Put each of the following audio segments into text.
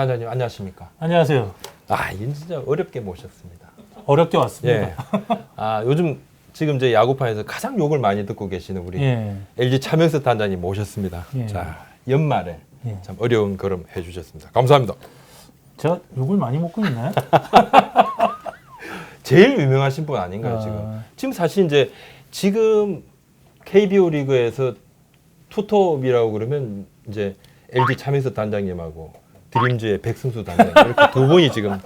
단장님 안녕하십니까? 안녕하세요. 아, 이건 진짜 어렵게 모셨습니다. 어렵게 왔습니다. 예. 아, 요즘 지금 이제 야구판에서 가장 욕을 많이 듣고 계시는 우리 예. LG 차명석 단장님 모셨습니다. 예. 자, 연말에 예. 참 어려운 걸음 해주셨습니다. 감사합니다. 제가 욕을 많이 먹고 있나요? 제일 유명하신 분 아닌가요 아. 지금? 지금 사실 이제 지금 KBO 리그에서 투톱이라고 그러면 이제 LG 차명석 단장님하고 드림즈의 백승수 단장님 이렇게 두 분이 지금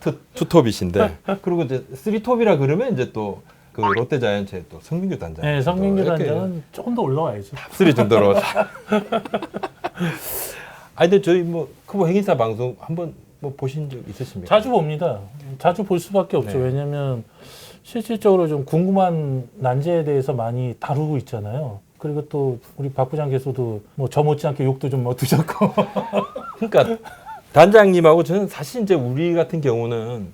투, 투톱이신데 그리고 이제 쓰리톱이라 그러면 이제 또 그 롯데 자이언츠의 또 성민규 단장. 네, 성민규 단장은 조금 더 올라와야죠. 탑3 정도로. 아 근데 저희 뭐 크보 행인사 방송 한번 뭐 보신 적 있으십니까? 자주 봅니다. 자주 볼 수밖에 없죠. 네. 왜냐하면 실질적으로 좀 궁금한 난제에 대해서 많이 다루고 있잖아요. 그리고 또 우리 박 부장께서도 뭐 저 못지않게 욕도 좀 얻으셨고. 그러니까 단장님하고 저는 사실 이제 우리 같은 경우는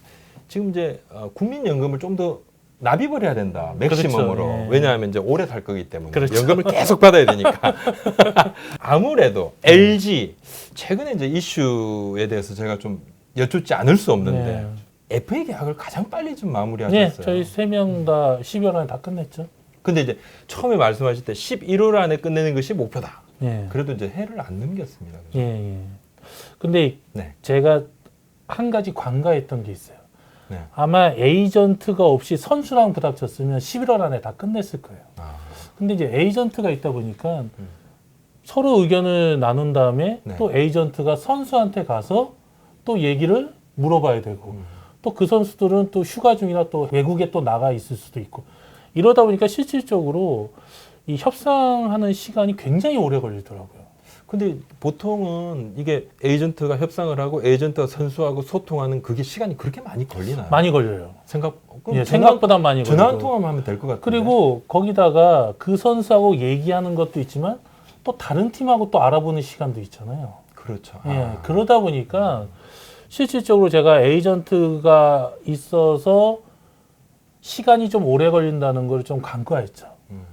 지금 이제 어, 국민연금을 좀 더 납입을 해야 된다 맥시멈으로 그렇죠. 예. 왜냐하면 이제 오래 살 거기 때문에 그렇죠. 연금을 계속 받아야 되니까 아무래도 LG 최근에 이제 이슈에 대해서 제가 좀 여쭙지 않을 수 없는데 FA 계약을 가장 빨리 좀 네, 마무리하셨어요. 저희 세 명 다 12월 안에 다 끝냈죠. 근데 이제 처음에 말씀하실 때 11월 안에 끝내는 것이 목표다. 예. 그래도 이제 해를 안 넘겼습니다. 그죠? 예, 예. 근데 네. 제가 한 가지 관가했던 게 있어요. 네. 아마 에이전트가 없이 선수랑 부닥쳤으면 11월 안에 다 끝냈을 거예요. 아, 근데 이제 에이전트가 있다 보니까 서로 의견을 나눈 다음에 네. 또 에이전트가 선수한테 가서 또 얘기를 물어봐야 되고 음. 또그 선수들은 또 휴가 중이나 또 외국에 또 나가 있을 수도 있고 이러다 보니까 실질적으로 이 협상하는 시간이 굉장히 오래 걸리더라고요. 근데 보통은 이게 에이전트가 협상을 하고 에이전트가 선수하고 소통하는 그게 시간이 그렇게 많이 걸리나요? 많이 걸려요. 생각 예, 전화- 생각보다 많이 전화 한 걸리고. 통화만 하면 될 것 같아요. 그리고 거기다가 그 선수하고 얘기하는 것도 있지만 또 다른 팀하고 또 알아보는 시간도 있잖아요. 그렇죠. 예, 아. 그러다 보니까 실질적으로 제가 에이전트가 있어서 시간이 좀 오래 걸린다는 걸 좀 간과했죠. 음.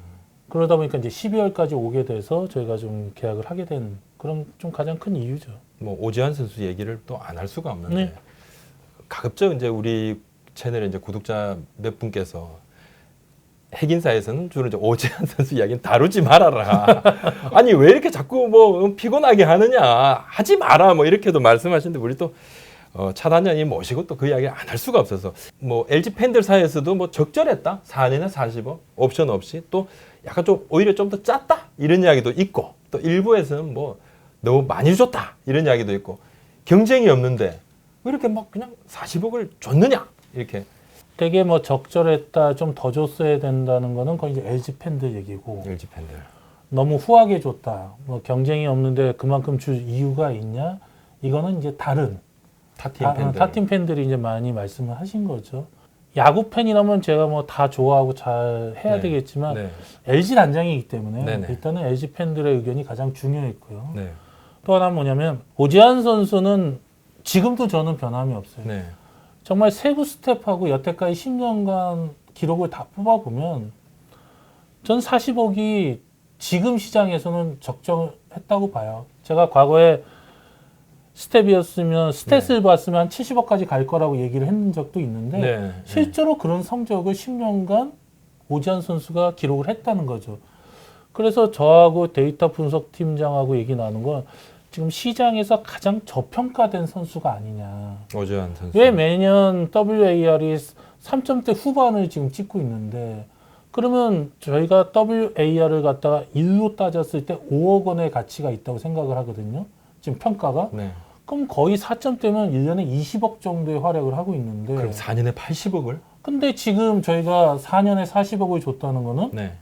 그러다 보니까 이제 12월까지 오게 돼서 저희가 좀 계약을 하게 된 그런 좀 가장 큰 이유죠. 뭐 오지환 선수 얘기를 또 안 할 수가 없는데 네. 가급적 이제 우리 채널에 이제 구독자 몇 분께서 핵인사에서는 주로 이제 오지환 선수 이야기는 다루지 말아라. 아니 왜 이렇게 자꾸 뭐 피곤하게 하느냐 하지 마라 뭐 이렇게도 말씀하시는데 우리 또 어, 차 단장님 모시고 또 그 이야기 안할 수가 없어서 뭐 LG 팬들 사이에서도 뭐 적절했다. 4년에 40억 옵션 없이 또 약간 좀 오히려 좀 더 짰다. 이런 이야기도 있고 또 일부에서는 뭐 너무 많이 줬다. 이런 이야기도 있고 경쟁이 없는데 왜 이렇게 막 그냥 40억을 줬느냐? 이렇게. 되게 뭐 적절했다, 좀 더 줬어야 된다는 거는 거의 이제 LG 팬들 얘기고 LG 팬들. 너무 후하게 줬다. 뭐 경쟁이 없는데 그만큼 줄 이유가 있냐? 이거는 이제 다른 타팀 타, 팬들 타팀 팬들이 이제 많이 말씀을 하신 거죠. 야구 팬이라면 제가 뭐 다 좋아하고 잘 해야 네. 되겠지만 네, LG 단장이기 때문에 네네. 일단은 LG 팬들의 의견이 가장 중요했고요. 네, 또 하나 는 뭐냐면 오지환 선수는 지금도 저는 변함이 없어요. 네, 정말 세부 스텝하고 여태까지 10년간 기록을 다 뽑아 보면 전 40억이 지금 시장에서는 적정했다고 봐요. 제가 과거에 스텝이었으면 스탯을 봤으면 한 70억까지 갈 거라고 얘기를 했는 적도 있는데 네, 실제로 그런 성적을 10년간 오지환 선수가 기록을 했다는 거죠. 그래서 저하고 데이터 분석 팀장하고 얘기 나눈 건 지금 시장에서 가장 저평가된 선수가 아니냐. 오지환 선수 왜 매년 WAR이 3점대 후반을 지금 찍고 있는데 그러면 저희가 WAR을 갖다가 일로 따졌을 때 5억 원의 가치가 있다고 생각을 하거든요. 지금 평가가. 네. 그럼 거의 4점대면 1년에 20억 정도의 활약을 하고 있는데 그럼 4년에 80억을 근데 지금 저희가 4년에 40억을 줬다는 거는 네.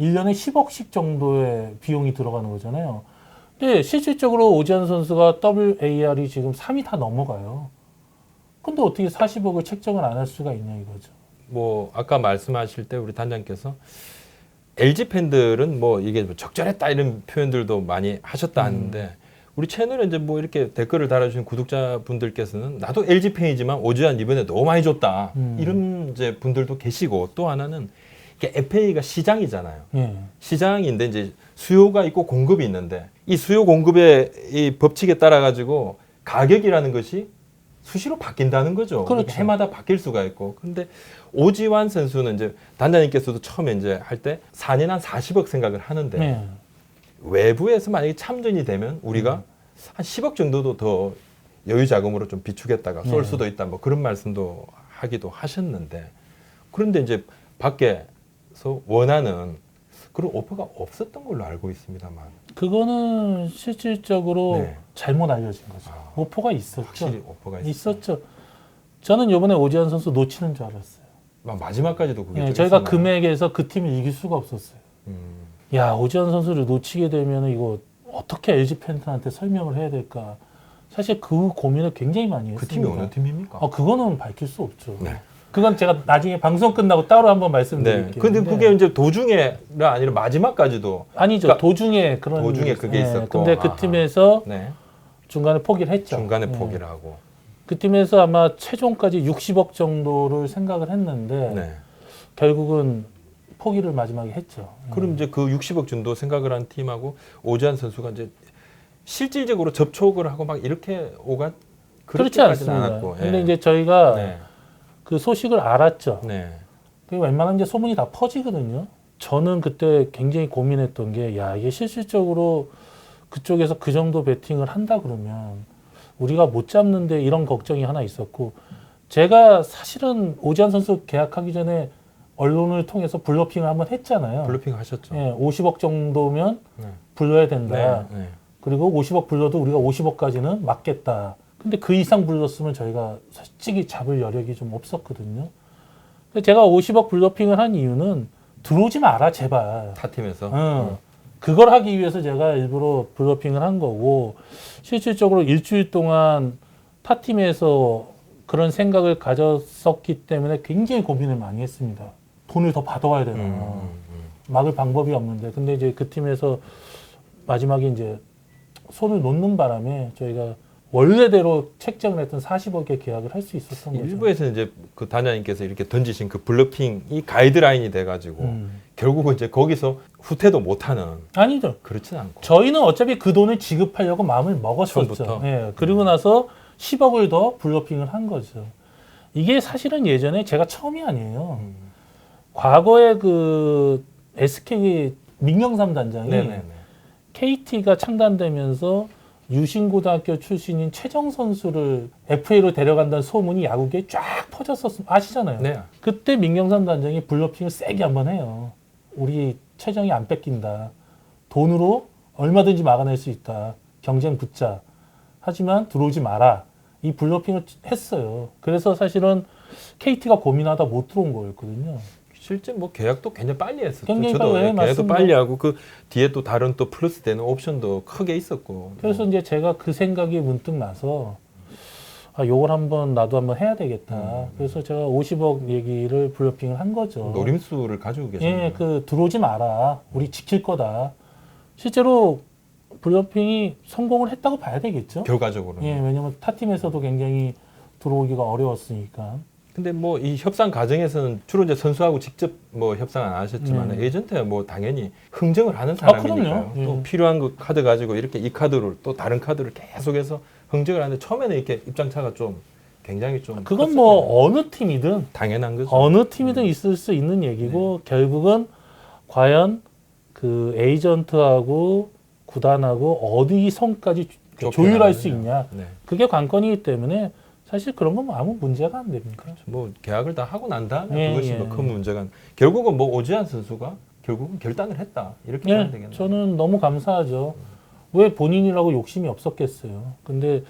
1년에 10억씩 정도의 비용이 들어가는 거잖아요. 근데 실질적으로 오지환 선수가 WAR이 지금 3이 다 넘어가요. 근데 어떻게 40억을 책정을 안 할 수가 있냐 이거죠. 뭐 아까 말씀하실 때 우리 단장께서 LG 팬들은 뭐 이게 뭐 적절했다 이런 표현들도 많이 하셨다 하는데 우리 채널에 이제 뭐 이렇게 댓글을 달아주신 구독자분들께서는 나도 LG 팬이지만 오지환 이번에 너무 많이 줬다 음. 이런 이제 분들도 계시고 또 하나는 이게 FA가 시장이잖아요. 예. 시장인데 이제 수요가 있고 공급이 있는데 이 수요 공급의 이 법칙에 따라 가지고 가격이라는 것이 수시로 바뀐다는 거죠. 그렇죠. 해마다 바뀔 수가 있고. 근데 오지환 선수는 이제 단장님께서도 처음에 이제 할 때 4년 한 40억 생각을 하는데 네. 외부에서 만약에 참전이 되면 음. 우리가 한 10억 정도도 더 여유 자금으로 좀 비추겠다가 쏠 네. 수도 있다 뭐 그런 말씀도 하기도 하셨는데 그런데 이제 밖에서 원하는 그런 오퍼가 없었던 걸로 알고 있습니다만 그거는 실질적으로 네. 잘못 알려진 거죠. 아. 오퍼가 있었죠. 확실히 오퍼가 있었 있었죠. 저는 이번에 오지환 선수 놓치는 줄 알았어요. 마지막까지도 그게 예, 좀 저희가 있었나요? 금액에서 그 팀을 이길 수가 없었어요. 음, 야 오지환 선수를 놓치게 되면 이거 어떻게 LG 팬들한테 설명을 해야 될까? 사실 그 고민을 굉장히 많이 했습니다. 그 팀이 어느 팀입니까? 아 그거는 밝힐 수 없죠. 네. 그건 제가 나중에 방송 끝나고 따로 한번 네. 말씀드릴게요. 근데 그게 이제 도중에가 아니라 마지막까지도 아니죠. 그러니까 도중에 그런 도중에 그게 있었어요. 있었고. 근데 그 아하. 팀에서 네. 중간에 포기를 했죠. 중간에 예. 포기를 하고. 그 팀에서 아마 최종까지 60억 정도를 생각을 했는데 네. 결국은 포기를 마지막에 했죠. 그럼 이제 그 60억 정도 생각을 한 팀하고 오지환 선수가 이제 실질적으로 접촉을 하고 막 이렇게 오가 그렇지 않습니다. 않았고. 근데 예. 이제 저희가 네. 그 소식을 알았죠. 네. 그 웬만하면 이제 소문이 다 퍼지거든요. 저는 그때 굉장히 고민했던 게, 야, 이게 실질적으로 그쪽에서 그 정도 베팅을 한다 그러면 우리가 못 잡는데 이런 걱정이 하나 있었고, 제가 사실은 오지환 선수 계약하기 전에 언론을 통해서 블러핑을 한번 했잖아요. 블루핑 하셨죠. 예, 50억 정도면 네. 불러야 된다. 네. 네. 그리고 50억 불러도 우리가 50억까지는 맞겠다. 근데 그 이상 불렀으면 저희가 솔직히 잡을 여력이 좀 없었거든요. 제가 50억 블러핑을 한 이유는 들어오지 마라 제발. 타 팀에서. 어. 그걸 하기 위해서 제가 일부러 블러핑을 한 거고 실질적으로 일주일 동안 타 팀에서 그런 생각을 가졌었기 때문에 굉장히 고민을 많이 했습니다. 돈을 더 받아와야 되나. 음, 음, 음. 막을 방법이 없는데 근데 이제 그 팀에서 마지막에 이제 손을 놓는 바람에 저희가 원래대로 책정을 했던 40억의 계약을 할 수 있었던 거죠. 일부에서 이제 그 단장님께서 이렇게 던지신 그 블러핑이 가이드라인이 돼가지고 음. 결국은 이제 거기서 후퇴도 못하는 아니죠. 그렇진 않고. 저희는 어차피 그 돈을 지급하려고 마음을 먹었었죠. 처음부터? 예, 그리고 나서 10억을 더 블러핑을 한 거죠. 이게 사실은 예전에 제가 처음이 아니에요. 음. 과거에 그 SK 민경삼 단장이 네네네. KT가 창단되면서 유신고등학교 출신인 최정 선수를 FA로 데려간다는 소문이 야구계에 쫙 퍼졌었 아시잖아요. 네. 그때 민경삼 단장이 블러핑을 세게 한번 해요. 우리 최정이 안 뺏긴다. 돈으로 얼마든지 막아낼 수 있다. 경쟁 붙자. 하지만 들어오지 마라. 이 블러핑을 했어요. 그래서 사실은 KT가 고민하다 못 들어온 거였거든요. 실제 뭐 계약도 굉장히 빨리 했었죠. 굉장히 저도 빨리, 예, 계약도 맞습니다. 빨리 하고 그 뒤에 또 다른 또 플러스 되는 옵션도 크게 있었고. 그래서 이제 제가 그 생각이 문득 나서 아, 요걸 한번 나도 한번 해야 되겠다. 음. 그래서 제가 50억 얘기를 블러핑을 한 거죠. 노림수를 가지고 계셨네요. 예, 그 들어오지 마라. 우리 지킬 거다. 실제로 블러핑이 성공을 했다고 봐야 되겠죠. 결과적으로. 예, 왜냐면 타 팀에서도 굉장히 들어오기가 어려웠으니까. 근데 뭐 이 협상 과정에서는 주로 이제 선수하고 직접 뭐 협상 안 하셨지만 네. 에이전트야 뭐 당연히 흥정을 하는 사람이니까요. 그럼요. 예. 또 필요한 그 카드 가지고 이렇게 이 카드를 또 다른 카드를 계속해서 흥정을 하는데 처음에는 이렇게 입장차가 좀 굉장히 좀 그건 컸었어요. 뭐 어느 팀이든 당연한 거죠. 어느 팀이든 있을 수 있는 얘기고 결국은 과연 그 에이전트하고 구단하고 어디 선까지. 조율할 수 있냐 네. 그게 관건이기 때문에 사실 그런 건 아무 문제가 안 됩니다. 뭐 계약을 다 하고 난 다음에 예, 그것이 예. 뭐 큰 문제가 결국은 뭐 오지환 선수가 결국은 결단을 했다 이렇게 예, 봐야 되겠네요. 저는 너무 감사하죠. 왜 본인이라고 욕심이 없었겠어요. 근데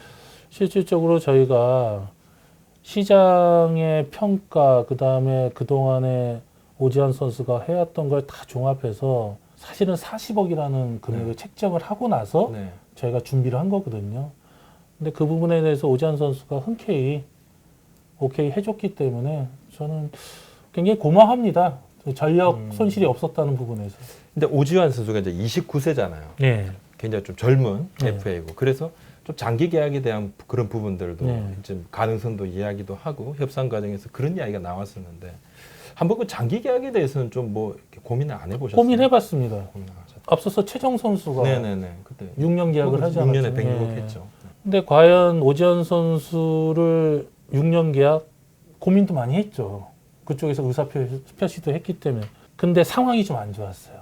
실질적으로 저희가 시장의 평가, 그 다음에 그 동안에 오지환 선수가 해왔던 걸 다 종합해서 사실은 40억이라는 금액을 네. 책정을 하고 나서 네. 저희가 준비를 한 거거든요. 근데 그 부분에 대해서 오지환 선수가 흔쾌히 오케이 해줬기 때문에 저는 굉장히 고마워합니다. 전력 음. 손실이 없었다는 부분에서. 근데 오지환 선수가 이제 29세잖아요. 네. 굉장히 좀 젊은 네. FA고 그래서 좀 장기 계약에 대한 그런 부분들도 네. 좀 가능성도 이야기도 하고 협상 과정에서 그런 이야기가 나왔었는데 한번 그 장기 계약에 대해서는 좀 뭐 고민을 안 해보셨어요? 고민해봤습니다. 고민하셨죠. 앞서서 최정 선수가 네네네 그때 6년 계약을 하지 6년에 않았죠. 106억 예. 했죠. 근데 과연 오지환 선수를 6년 계약 고민도 많이 했죠. 그쪽에서 의사표시도 했기 때문에. 근데 상황이 좀 안 좋았어요.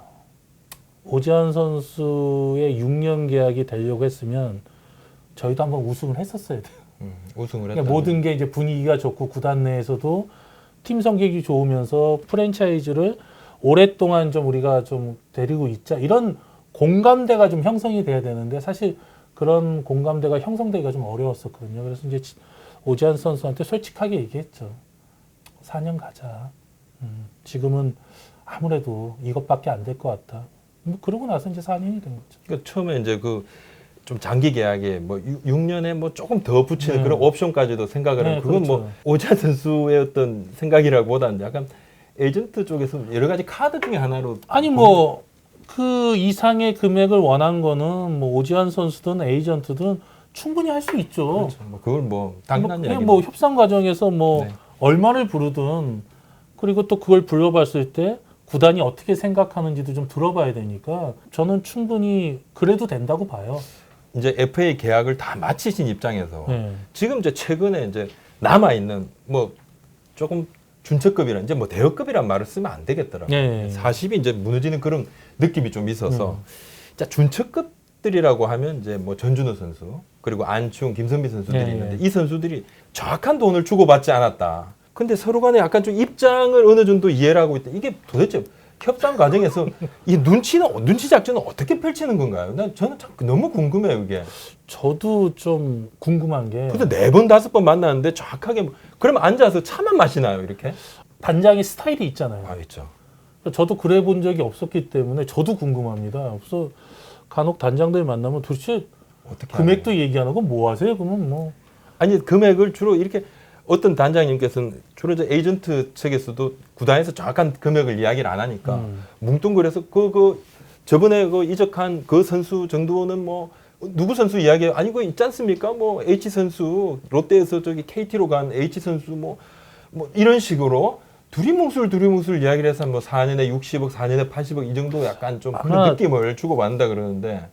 오지환 선수의 6년 계약이 되려고 했으면 저희도 한번 우승을 했었어야 돼요. 음, 우승을 했다. 그러니까 모든 게 이제 분위기가 좋고 구단 내에서도 팀 성격이 좋으면서 프랜차이즈를 오랫동안 좀 우리가 좀 데리고 있자 이런 공감대가 좀 형성이 돼야 되는데 사실 그런 공감대가 형성되기가 좀 어려웠었거든요. 그래서 이제 지- 오지환 선수한테 솔직하게 얘기했죠. 4년 가자. 음, 지금은 아무래도 이것밖에 안 될 것 같다. 뭐 그러고 나서 이제 4년이 된 거죠. 그러니까 처음에 이제 그 좀 장기 계약에 뭐 6, 년에 뭐 조금 더 붙이는 네. 그런 옵션까지도 생각을 네, 하고 그건 뭐 그렇죠. 오지환 선수의 어떤 생각이라기보다는 약간 에이전트 쪽에서 여러 가지 카드 중에 하나로 아니 뭐 그 이상의 금액을 원한 거는 뭐 오지환 선수든 에이전트든 충분히 할 수 있죠. 그렇죠. 뭐 그걸 뭐 당연한 뭐, 얘기. 그냥 뭐 협상 과정에서 뭐 네. 얼마를 부르든 그리고 또 그걸 불러봤을 때 구단이 어떻게 생각하는지도 좀 들어봐야 되니까 저는 충분히 그래도 된다고 봐요. 이제 FA 계약을 다 마치신 입장에서 네. 지금 이제 최근에 이제 남아 있는 뭐 조금 준척급이라 이제 뭐 대여급이란 말을 쓰면 안 되겠더라고요. 네. 40이 이제 무너지는 그런 느낌이 좀 있어서 음. 자 준척급들이라고 하면 이제 뭐 전준호 선수 그리고 안치홍, 김선비 선수들이 네. 있는데 이 선수들이 정확한 돈을 주고받지 않았다. 근데 서로 간에 약간 좀 입장을 어느 정도 이해를 하고 있다. 이게 도대체 협상 과정에서 이 눈치는 눈치 작전은 어떻게 펼치는 건가요? 난 저는 참 너무 궁금해요 이게. 저도 좀 궁금한 게 근데 네 번 다섯 번 만났는데 정확하게 뭐- 그럼 앉아서 차만 마시나요 이렇게? 단장의 스타일이 있잖아요. 아 있죠. 저도 그래 본 적이 없었기 때문에 저도 궁금합니다. 그래서 간혹 단장들 만나면 도대체 어떻게 금액도 하나요? 얘기 안 하고 뭐 하세요? 그러면 뭐 아니 금액을 주로 이렇게 어떤 단장님께서는 주로 이제 에이전트 측에서도 구단에서 정확한 금액을 이야기를 안 하니까 음. 뭉뚱그려서 그, 그 저번에 그 이적한 그 선수 정도는 뭐 누구 선수 이야기 아니 그 있지 않습니까? 뭐 H 선수 롯데에서 저기 KT로 간 H 선수 뭐뭐 이런 식으로 두리뭉술 두리뭉술 이야기를 해서 뭐 4년에 60억, 4년에 80억 이 정도 약간 좀 그런 느낌을 주고 받는다 그러는데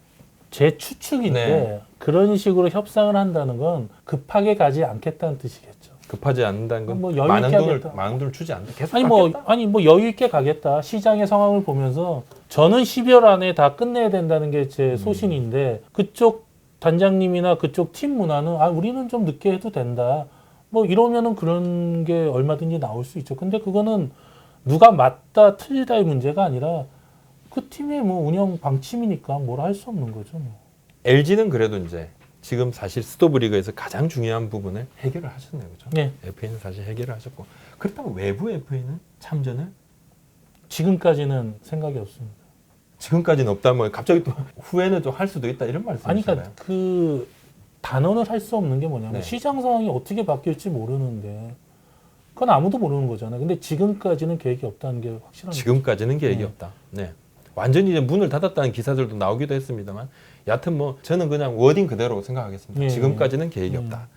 제 추측인데 네. 그런 식으로 협상을 한다는 건 급하게 가지 않겠다는 뜻이겠죠. 급하지 않는다는 건뭐 여유 많은 돈을 하겠다. 많은 돈을 주지 않는다. 계속 아니 뭐 받겠다? 아니 뭐 여유 있게 가겠다. 시장의 상황을 보면서 저는 12월 안에 다 끝내야 된다는 게 음. 제 소신인데 그쪽 단장님이나 그쪽 팀 문화는 아 우리는 좀 늦게 해도 된다. 뭐 이러면은 그런 게 얼마든지 나올 수 있죠. 근데 그거는 누가 맞다 틀리다의 문제가 아니라 그 팀의 뭐 운영 방침이니까 뭐라 할수 없는 거죠. 뭐. LG는 그래도 이제 지금 사실 스토브 리그에서 가장 중요한 부분을 해결을 하셨네요. 그죠? 네. FA는 사실 해결을 하셨고 그렇다고 외부 FA는 참전을 지금까지는 생각이 없습니다. 지금까지는 없다면 갑자기 또 후에는 좀 할 수도 있다 이런 아니 말씀이시잖아요. 그러니까 그 단언을 할 수 없는 게 뭐냐면 네. 시장 상황이 어떻게 바뀔지 모르는데 그건 아무도 모르는 거잖아요. 근데 지금까지는 계획이 없다는 게 확실한 지금까지는 계획이 네. 없다. 네. 완전히 이제 문을 닫았다는 기사들도 나오기도 했습니다만 여하튼 뭐 저는 그냥 워딩 그대로 생각하겠습니다. 네. 지금까지는 계획이 네. 없다.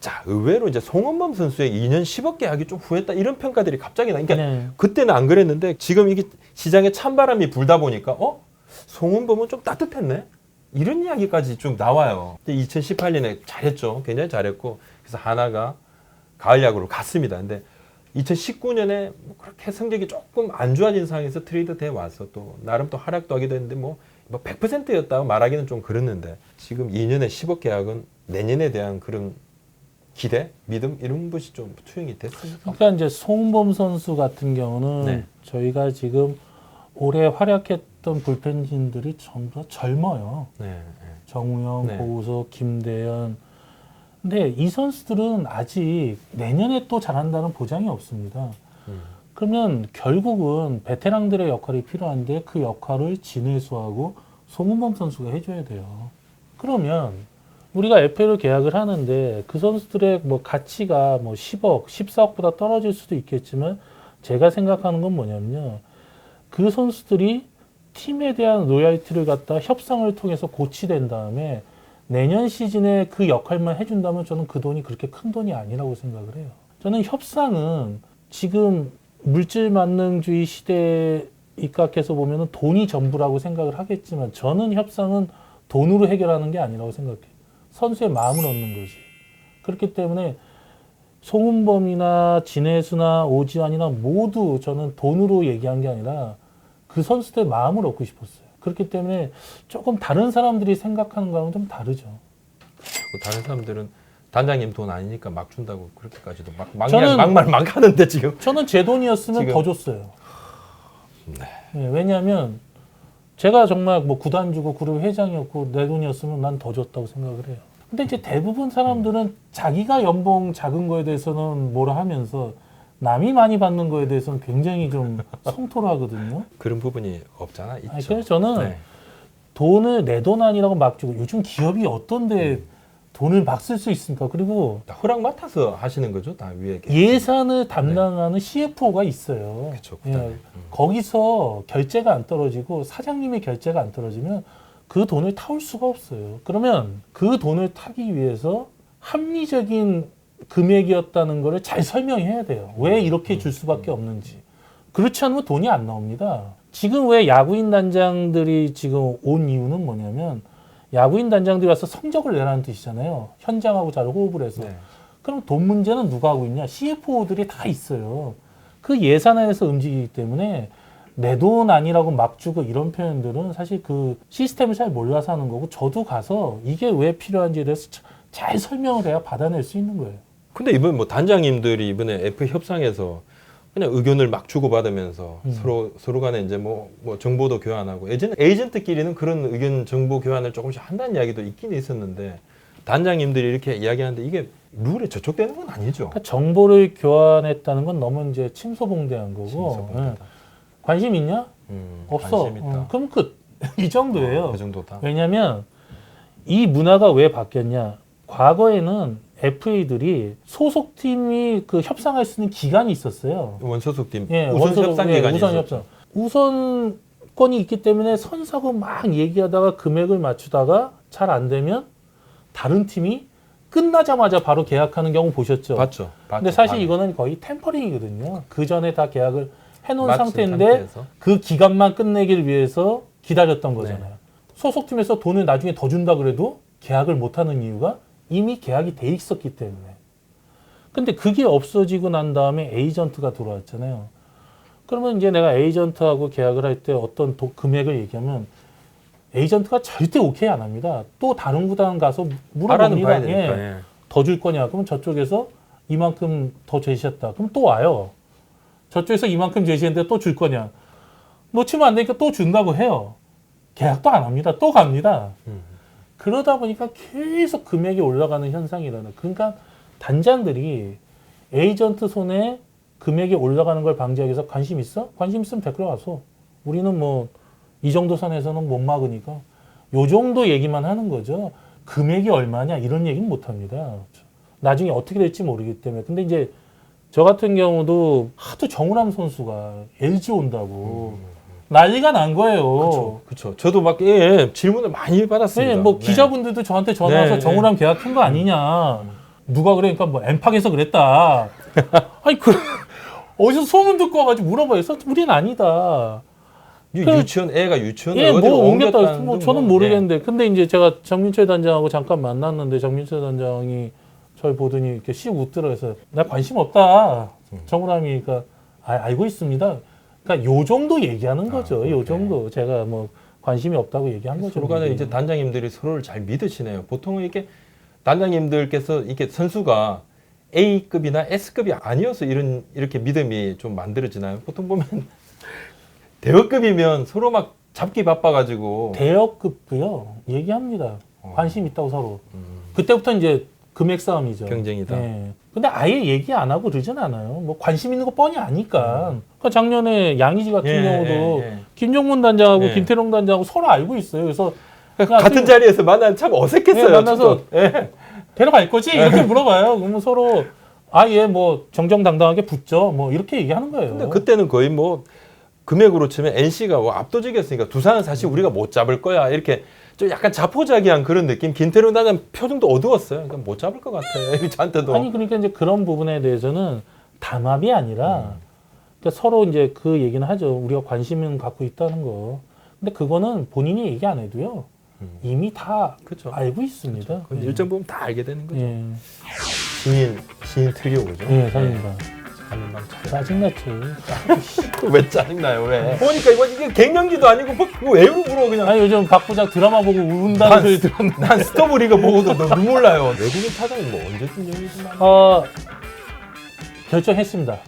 자 의외로 이제 송원범 선수의 2년 10억 계약이 좀 후했다 이런 평가들이 갑자기 나. 그러니까 네. 그때는 안 그랬는데 지금 이게 시장에 찬바람이 불다 보니까 어 송은범은 좀 따뜻했네 이런 이야기까지 좀 나와요. 2018년에 잘했죠, 굉장히 잘했고 그래서 하나가 가을 야구로 갔습니다. 근데 2019년에 뭐 그렇게 성적이 조금 안 좋아진 상황에서 트레이드 돼 와서 또 나름 또 활약도 하기도 했는데 뭐, 뭐 100%였다고 말하기는 좀 그렇는데 지금 2년에 10억 계약은 내년에 대한 그런 기대, 믿음 이런 것이 좀 투영이 됐습니까? 그러니까 이제 송범 선수 같은 경우는 네. 저희가 지금 올해 활약했 던 불펜진들이 전부 다 젊어요. 네, 네. 정우영, 네. 고우석, 김대현. 근데 이 선수들은 아직 내년에 또 잘한다는 보장이 없습니다. 음. 그러면 결국은 베테랑들의 역할이 필요한데 그 역할을 진해수하고 송은범 선수가 해줘야 돼요. 그러면 우리가 FA를 계약을 하는데 그 선수들의 뭐 가치가 뭐 10억, 14억보다 떨어질 수도 있겠지만 제가 생각하는 건 뭐냐면요. 그 선수들이 팀에 대한 로얄티를 갖다 협상을 통해서 고치된 다음에 내년 시즌에 그 역할만 해준다면 저는 그 돈이 그렇게 큰 돈이 아니라고 생각을 해요. 저는 협상은 지금 물질 만능주의 시대에 입각해서 보면 돈이 전부라고 생각을 하겠지만 저는 협상은 돈으로 해결하는 게 아니라고 생각해요. 선수의 마음을 얻는 거지. 그렇기 때문에 송은범이나 진해수나 오지환이나 모두 저는 돈으로 얘기한 게 아니라 그 선수들의 마음을 얻고 싶었어요. 그렇기 때문에 조금 다른 사람들이 생각하는 거랑은 좀 다르죠. 그 다른 사람들은 단장님 돈 아니니까 막 준다고 그렇게까지도 막, 막 저는- 막말 막 하는데 지금 저는 제 돈이었으면 지금- 더 줬어요. 네, 왜냐하면 제가 정말 뭐 구단 주고 그룹 회장이었고 내 돈이었으면 난 더 줬다고 생각을 해요. 근데 이제 대부분 사람들은 자기가 연봉 작은 거에 대해서는 뭐라 하면서 남이 많이 받는 거에 대해서는 굉장히 좀 성토를 하거든요. 그런 부분이 없잖아 있죠. 아니, 그래서 저는 네. 돈을 내 돈 아니라고 막 주고 요즘 기업이 어떤데 돈을 막 쓸 수 있습니까? 그리고 다 허락 맡아서 하시는 거죠, 다 위에. 계신. 예산을 담당하는 CFO가 있어요. 그쵸, 예. 음. 거기서 결제가 안 떨어지고 사장님의 결제가 안 떨어지면 그 돈을 타올 수가 없어요. 그러면 그 돈을 타기 위해서 합리적인 금액이었다는 거를 잘 설명해야 돼요. 왜 이렇게 줄 수밖에 없는지. 그렇지 않으면 돈이 안 나옵니다. 지금 왜 야구인 단장들이 지금 온 이유는 뭐냐면 야구인 단장들이 와서 성적을 내라는 뜻이잖아요. 현장하고 잘 호흡을 해서. 네. 그럼 돈 문제는 누가 하고 있냐? CFO들이 다 있어요. 그 예산안에서 움직이기 때문에 내 돈 아니라고 막 주고 이런 표현들은 사실 그 시스템을 잘 몰라서 하는 거고 저도 가서 이게 왜 필요한지에 대해서 자- 잘 설명을 해야 받아낼 수 있는 거예요. 근데 이번 뭐 단장님들이 이번에 F 협상에서 그냥 의견을 막 주고 받으면서 음. 서로 서로 간에 이제 뭐, 뭐 정보도 교환하고 예전에 에이전트끼리는 그런 의견 정보 교환을 조금씩 한다는 이야기도 있긴 있었는데 단장님들이 이렇게 이야기하는데 이게 룰에 저촉되는 건 아니죠. 그러니까 정보를 교환했다는 건 너무 이제 침소봉대한 거고 침소봉대다. 예. 관심 있냐? 음, 없어. 관심 있다. 어, 그럼 끝. 이 정도예요. 어, 그 정도다. 왜냐하면 이 문화가 왜 바뀌었냐? 과거에는 FA들이 소속팀이 그 협상할 수 있는 기간이 있었어요. 원소속팀 예, 우선 원소속, 협상 예, 기간이 우선 있었죠. 협상. 우선권이 있기 때문에 선수하고 막 얘기하다가 금액을 맞추다가 잘 안 되면 다른 팀이 끝나자마자 바로 계약하는 경우 보셨죠? 봤죠. 봤죠. 근데 사실 봤죠. 이거는 거의 템퍼링이거든요. 그 전에 다 계약을 해놓은 맞춘 상태인데 상태에서. 그 기간만 끝내길 위해서 기다렸던 거잖아요. 네. 소속팀에서 돈을 나중에 더 준다 그래도 계약을 못하는 이유가 이미 계약이 돼 있었기 때문에. 근데 그게 없어지고 난 다음에 에이전트가 들어왔잖아요. 그러면 이제 내가 에이전트하고 계약을 할 때 어떤 도- 금액을 얘기하면 에이전트가 절대 오케이 안 합니다. 또 다른 구단 가서 물어봅니다. 예. 예. 더줄 거냐? 그러면 저쪽에서 이만큼 더 제시했다. 그럼 또 와요. 저쪽에서 이만큼 제시했는데 또 줄 거냐? 놓치면 안 되니까 또 준다고 해요. 계약도 안 합니다. 또 갑니다. 음. 그러다 보니까 계속 금액이 올라가는 현상이 일어나요. 그러니까 단장들이 에이전트 손에 금액이 올라가는 걸 방지하기 위해서 관심 있어? 관심 있으면 댓글 와서 우리는 뭐 이 정도 선에서는 못 막으니까 요 정도 얘기만 하는 거죠. 금액이 얼마냐 이런 얘기는 못 합니다. 나중에 어떻게 될지 모르기 때문에. 근데 이제 저 같은 경우도 하도 정우람 선수가 LG 온다고 난리가 난 거예요. 그렇죠. 저도 막 예, 질문을 많이 받았습니다. 네, 뭐 네. 기자분들도 저한테 전화 와서 네, 정우람 계약 한 거 아니냐. 누가 그러니까 뭐 엠팍에서 그랬다. 아니 그 어디서 소문 듣고 와가지고 물어봐요. 우린 아니다. 유, 그- 유치원 애가 유치원을 예, 뭐 옮겼다. 옮겼다는 뭐둥 저는 뭐, 모르겠는데. 근데 이제 제가 정민철 단장하고 잠깐 만났는데 정민철 단장이 저를 보더니 이렇게 씩 웃더라 해서 나 관심 없다. 음. 정우람이 그러니까 아, 알고 있습니다. 그러니까 요 정도 얘기하는 아, 거죠. 요 그렇게. 정도 제가 뭐 관심이 없다고 얘기한 예. 거죠. 서로 간에 그게. 이제 단장님들이 서로를 잘 믿으시네요. 보통은 이렇게 단장님들께서 이렇게 선수가 A급이나 S급이 아니어서 이런 이렇게 믿음이 좀 만들어지나요? 보통 보면 대여급이면 서로 막 잡기 바빠가지고 대여급도요 얘기합니다. 어. 관심 있다고 서로. 음, 그때부터 이제 금액 싸움이죠. 경쟁이다. 예. 근데 아예 얘기 안 하고 그러진 않아요. 뭐 관심 있는 거 뻔히 아니까. 그러니까 작년에 양의지 같은 예, 경우도 예, 예. 김종문 단장하고 예. 김태룡 단장하고 서로 알고 있어요. 그래서 야, 같은 그- 자리에서 만나면 참 어색했어요. 예, 만나서. 예. 데려갈 거지 이렇게 물어봐요. 그러면 서로 아예 뭐 정정당당하게 붙죠. 뭐 이렇게 얘기하는 거예요. 근데 그때는 거의 뭐 금액으로 치면 NC가 뭐 압도적이었으니까 두산은 사실 우리가 못 잡을 거야 이렇게 좀 약간 자포자기한 그런 느낌. 김태룡 단장 표정도 어두웠어요. 그러니까 못 잡을 것 같아. 저한테도. 아니 그러니까 이제 그런 부분에 대해서는 담합이 아니라 그러니까 서로 이제 그 얘기는 하죠. 우리가 관심은 갖고 있다는 거. 근데 그거는 본인이 얘기 안 해도요. 음. 이미 다 그렇죠. 알고 있습니다. 그건 예. 일정 부분 다 알게 되는 거죠. 예, 시인 시인 트리오 그죠? 예, 사입니다. 짜증났지. 왜 짜증나요? 왜? 보니까 이거 이게 갱년기도 아니고 뭐, 뭐왜 울어 그냥. 아니 요즘 박 부장 드라마 보고 운다는 난- 소리 들었는데. 난 스토브리가 보고도 너 눈물 나요. 외국인 타자는 뭐 언제쯤 마. 어, 결정했습니다.